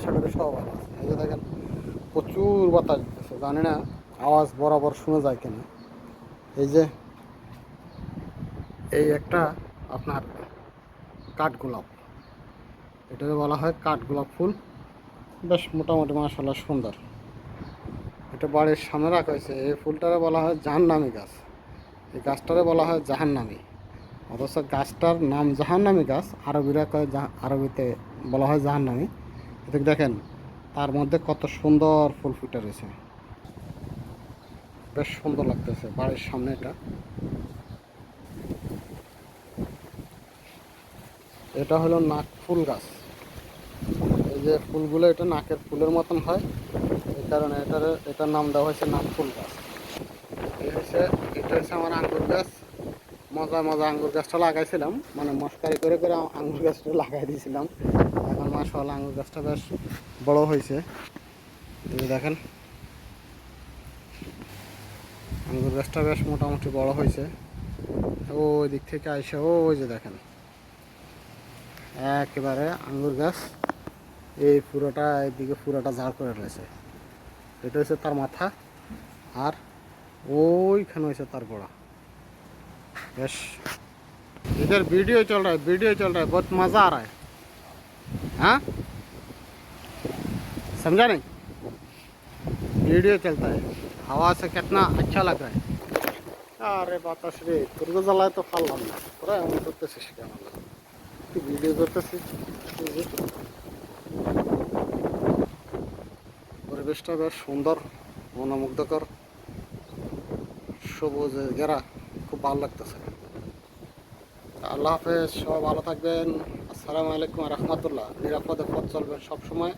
আশা করি সব ভালো আছে। এই যে দেখেন, প্রচুর বাতাস দিতেছে, জানি না আওয়াজ বরাবর শোনা যায় কিনা। এই যে, এই একটা আপনার কাঠগোলাপ। এটাকে বলা হয় কাঠগোলাপ ফুল। বেশ মোটামুটি মাসাল্লাহ সুন্দর। এটা বাড়ির সামনে রাখা হয়েছে। এই ফুলটারে বলা হয় জাহান্নামি গাছ। এই গাছটারে বলা হয় জাহান্নামি। অথচ গাছটার নাম জাহান্নামি গাছ, আরবিরা কয় আরবিতে বলা হয় জাহান্নামি। এটা দেখেন, তার মধ্যে কত সুন্দর ফুল ফুটে রয়েছে। বেশ সুন্দর লাগতেছে বাড়ির সামনে এটা। এটা হলো নাক ফুল গাছ। এই যে ফুলগুলো এটা নাকের ফুলের মতন হয়। এই কারণে এটার এটার নাম দেওয়া হয়েছে নাক ফুল গাছ। এই হচ্ছে, এটা হচ্ছে আমার আঙ্গুর গাছ। মজা মজা আঙ্গুর গাছটা লাগাইছিলাম। মানে মস্কারি করে করে আঙ্গুর গাছটা লাগাই দিয়েছিলাম। এখন মাসাল্লাহ আঙ্গুর গাছটা বেশ বড় হয়েছে। দেখেন। আঙ্গুর গাছটা বেশ মোটামুটি বড় হয়েছে। ওই দিক থেকে আইসে ওই যে দেখেন। একেবারে আঙ্গুর গাছ এই পুরোটা, এদিকে পুরোটা ঝাড় করে রয়েছে এটা হচ্ছে তার মাথা আর ওইখানে হয়েছে তার গোড়া। बस इधर वीडियो चल रहा है वीडियो चल रहा है बहुत मज़ा आ रहा है हाँ समझा नहीं वीडियो चलता है हवा से कितना अच्छा लग रहा है আরে বাতাস রে দুর্গ জ্বালায় তো পারলাম না তোরা এমন করতেছিস কেন একটু ভিডিও করতেছি এই যে। পরিবেশটা বেশ সুন্দর মনোমুগ্ধকর সবুজ ঘেরা খুব ভালো লাগতেছে। আল্লাহ হাফেজ, সবাই ভালো থাকবেন। আসসালামু আলাইকুম রহমতুল্লাহ। নিরাপদে পথ চলবেন সবসময়।